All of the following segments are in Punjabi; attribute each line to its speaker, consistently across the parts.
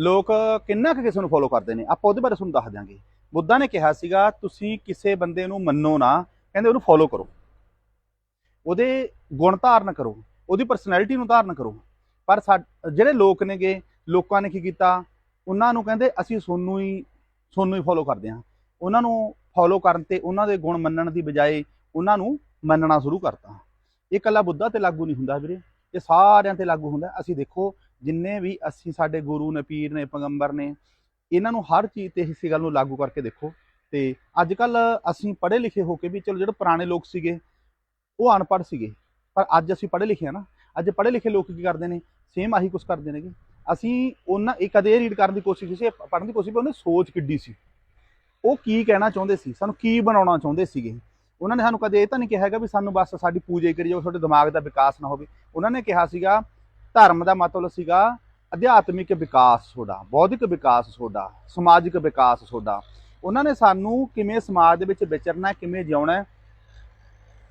Speaker 1: ਲੋਕ ਕਿੰਨਾ ਕੁ ਕਿਸੇ ਨੂੰ ਫੋਲੋ ਕਰਦੇ ਨੇ? ਆਪਾਂ ਉਹਦੇ ਬਾਰੇ ਤੁਹਾਨੂੰ ਦੱਸ ਦਿਆਂਗੇ। ਬੁੱਧਾ ਨੇ ਕਿਹਾ ਸੀਗਾ, ਤੁਸੀਂ ਕਿਸੇ ਬੰਦੇ ਨੂੰ ਮੰਨੋ ਨਾ। ਕਹਿੰਦੇ ਉਹਨੂੰ ਫੋਲੋ ਕਰੋ। ਉਹਦੇ ਗੁਣ ਧਾਰਨ ਕਰੋ। ਉਹਦੀ ਪਰਸਨੈਲਿਟੀ ਨੂੰ ਧਾਰਨ ਕਰੋ। ਪਰ ਸਾ- ਜਿਹੜੇ ਲੋਕ ਨੇਗੇ, ਲੋਕਾਂ ਨੇ ਕੀ ਕੀਤਾ? ਉਹਨਾਂ ਨੂੰ ਕਹਿੰਦੇ, ਅਸੀਂ ਸੋਨੂੰ ਹੀ ਸੋਨੂੰ ਹੀ ਫੋਲੋ ਕਰਦੇ ਹਾਂ। ਉਹਨਾਂ ਨੂੰ ਫੋਲੋ ਕਰਨ ਤੇ ਉਹਨਾਂ ਦੇ ਗੁਣ ਮੰਨਣ ਦੀ ਬਜਾਏ ਉਹਨਾਂ ਨੂੰ ਮੰਨਣਾ ਸ਼ੁਰੂ ਕਰਤਾ। ਇਹ ਕੱਲਾ ਬੁੱਧਾ ਤੇ ਲਾਗੂ ਨਹੀਂ ਹੁੰਦਾ ਵੀਰੇ। ਇਹ ਸਾਰਿਆਂ ਤੇ ਲਾਗੂ ਹੁੰਦਾ। ਅਸੀਂ ਦੇਖੋ ਜਿੰਨੇ ਵੀ ਅਸੀਂ ਸਾਡੇ ਗੁਰੂ ਨੇ, ਪੀਰ ਨੇ, ਪੈਗੰਬਰ ਨੇ, ਇਹਨਾਂ ਨੂੰ ਹਰ ਚੀਜ਼ ਤੇ ਇਸੇ ਗੱਲ ਨੂੰ ਲਾਗੂ ਕਰਕੇ ਦੇਖੋ। ਤੇ ਅੱਜ ਕੱਲ ਅਸੀਂ ਪੜ੍ਹੇ ਲਿਖੇ ਹੋ ਕੇ ਵੀ ਚਲੋ ਜਿਹੜੇ ਪੁਰਾਣੇ ਲੋਕ ਸੀਗੇ, ਉਹ ਅਨਪੜ੍ਹ ਸੀਗੇ। ਪਰ ਅੱਜ ਅਸੀਂ ਪੜ੍ਹੇ ਲਿਖੇ ਆ ਨਾ। ਅੱਜ ਪੜ੍ਹੇ ਲਿਖੇ ਲੋਕ ਕੀ ਕਰਦੇ ਨੇ? ਸੇਮ ਆਹੀ ਕੁਝ ਕਰਦੇ ਨੇਗੇ। ਅਸੀਂ ਉਹਨਾਂ, ਇੱਕ ਕਦੇ ਰੀਡ ਕਰਨ ਦੀ ਕੋਸ਼ਿਸ਼ ਕੀਤੀ ਪੜ੍ਹਨ ਦੀ ਕੋਸ਼ਿਸ਼ ਵੀ ਉਹਨੇ ਸੋਚ ਕਿੱਡੀ ਸੀ। ਉਹ ਕੀ ਕਹਿਣਾ ਚਾਹੁੰਦੇ ਸੀ? ਸਾਨੂੰ ਕੀ ਬਣਾਉਣਾ ਚਾਹੁੰਦੇ ਸੀਗੇ? ਉਹਨਾਂ ਨੇ ਸਾਨੂੰ ਕਦੇ ਇਹ ਤਾਂ ਨਹੀਂ ਕਿਹਾ ਹੈਗਾ ਵੀ ਸਾਨੂੰ ਬਸ ਸਾਡੀ ਪੂਜਾ ਹੀ ਕਰੀ ਜਾਓ ਤੁਹਾਡੇ ਦਿਮਾਗ ਦਾ ਵਿਕਾਸ ਨਾ ਹੋਵੇ। ਉਹਨਾਂ ਨੇ ਕਿਹਾ ਸੀਗਾ ਧਰਮ ਦਾ ਮਤਲਬ ਸੀਗਾ ਅਧਿਆਤਮਿਕ ਵਿਕਾਸ ਤੁਹਾਡਾ, ਬੌਧਿਕ ਵਿਕਾਸ ਤੁਹਾਡਾ, ਸਮਾਜਿਕ ਵਿਕਾਸ ਤੁਹਾਡਾ। ਉਹਨਾਂ ਨੇ ਸਾਨੂੰ ਕਿਵੇਂ ਸਮਾਜ ਦੇ ਵਿੱਚ ਵਿਚਰਨਾ, ਕਿਵੇਂ ਜਿਉਣਾ,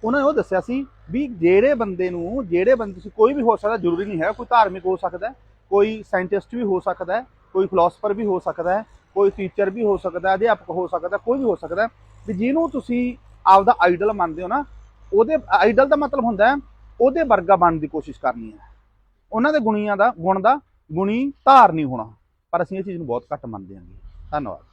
Speaker 1: ਉਹਨਾਂ ਨੇ ਉਹ ਦੱਸਿਆ ਸੀ ਵੀ ਜਿਹੜੇ ਬੰਦੇ ਨੂੰ, ਜਿਹੜੇ ਬੰਦੇ, ਤੁਸੀਂ ਕੋਈ ਵੀ ਹੋ ਸਕਦਾ, ਜ਼ਰੂਰੀ ਨਹੀਂ ਹੈ, ਕੋਈ ਧਾਰਮਿਕ ਹੋ ਸਕਦਾ, ਕੋਈ ਸਾਇੰਟਿਸਟ ਵੀ ਹੋ ਸਕਦਾ, ਕੋਈ ਫਿਲਾਸਫਰ ਵੀ ਹੋ ਸਕਦਾ, ਕੋਈ ਟੀਚਰ ਵੀ ਹੋ ਸਕਦਾ, ਅਧਿਆਪਕ ਹੋ ਸਕਦਾ, ਕੋਈ ਵੀ ਹੋ ਸਕਦਾ ਹੈ ਵੀ ਜਿਹਨੂੰ ਤੁਸੀਂ ਆਪਦਾ ਆਈਡਲ ਮੰਨਦੇ ਹੋ ਨਾ, ਉਹਦੇ ਆਈਡਲ ਦਾ ਮਤਲਬ ਹੁੰਦਾ ਹੈ, ਉਹਦੇ ਵਰਗਾ ਬਣਨ ਦੀ ਕੋਸ਼ਿਸ਼ ਕਰਨੀ ਹੈ। ਉਹਨਾਂ ਦੇ ਗੁਣੀਆਂ ਦਾ, ਗੁਣ ਦਾ ਗੁਣੀ ਧਾਰ ਨਹੀਂ ਹੋਣਾ। ਪਰ ਅਸੀਂ ਇਹ ਚੀਜ਼ ਨੂੰ ਬਹੁਤ ਘੱਟ ਮੰਨਦੇ ਹਾਂ ਧੰਨਵਾਦ।